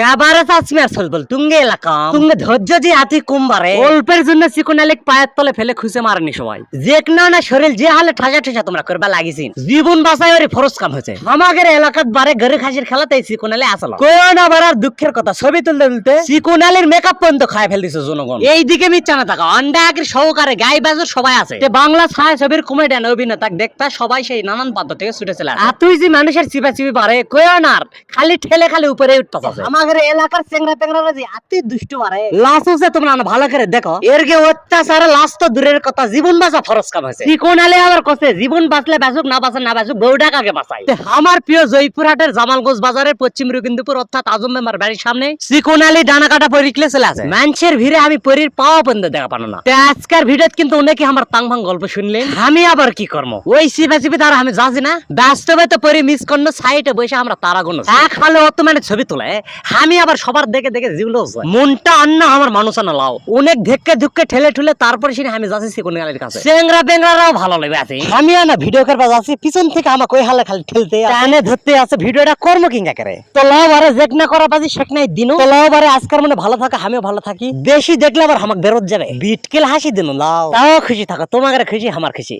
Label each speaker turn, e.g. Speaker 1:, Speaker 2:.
Speaker 1: Cabaret চাচমি আসল বল তুঙ্গে এলাকা। তুঙ্গে ধৈর্য যে হাতি কুম্বারে। অল্পের জন্য চিকনালিক পায়ের তলে ফেলে খুঁজে মারেনি সবাই। যে না না শরীর যে হালে ঠাসা ঠাসা তোমরা করবা লাগিছিন জীবন বাঁচাই ওরে ফরজ কাম হয়েছে। আমাদের এলাকাত বারে গরে খাসির খেলাতে চিকনালে আসলো। কোন আবার আর দুঃখের কথা ছবি তুলতে তুলতে? চিকনালির মেকআপ পর্যন্ত খায় ফেল দিছে জনগণ। এইদিকে মিথ্যা না থাকা অন্ডা সহকারে গাই বাজুর সবাই আছে। বাংলা ছায়া ছবির কমেডিয়ান অভিনেতা দেখতা সবাই সেই নানান পাত্র থেকে ছুটে চলে আর তুই যে মানুষের চিপা চিপি পারে আর, খালি ঠেলে খালি উপরে উঠতে আমাদের এলাকার চেংরা পেংরারা যে আতি দুষ্ট পারে লাশ হচ্ছে তোমরা না ভালো করে দেখো। এর গে অত্যাচারে লাশ তো দূরের কথা জীবন বাঁচা ফরজ কাম হয়েছে। কোন আবার কছে জীবন বাঁচলে বাঁচুক না বাঁচে না বাঁচুক বউটা কাকে বাঁচাই আমার প্রিয় জয়পুরহাটের জামালগঞ্জ বাজারের পশ্চিম রুকিন্দুপুর অর্থাৎ আজম মেমার বাড়ির সামনে চিকন ডানা কাটা পরিকলে চলে আছে মানুষের ভিড়ে আমি পরির পাওয়া বন্ধ দেখা পানো না। আজকের ভিডিওত কিন্তু অনেকে আমার তাং ভাং গল্প শুনলেন আমি আবার কি করব ওই সিপে সিপে তারা আমি যাচ্ছি না। বাস্তবে তো পরি মিস করল সাইডে বসে আমরা তারা গুনো এক হালে অত মানে ছবি তোলে আমি আবার সবার দেখে দেখে মনটা অন্য আমার মানুষ না লাও। অনেক ধেক্কে ধুক্কে ঠেলে ঠুলে তারপরে সেটা আমি যাচ্ছি চিকন আলীর কাছে। চেংরা বেংরারাও ভালো লাগবে আছে। আমি না ভিডিও করবা যাচ্ছি পিছন থেকে আমাকে ওই হালে খালি ঠেলতে টানে ধরতে আছে ভিডিওটা কর্ম কিংকা করে। তো লাও বারে জেক না করা বাজি শেখ নাই দিনু। তো লাও বারে আজকের মনে ভালো থাকা আমিও ভালো থাকি। বেশি দেখলে আবার আমাকে বেরোত যাবে। বিটকেল হাসি দিন লাও। তাও খুশি থাকো তোমাকে খুশি আমার খুশি।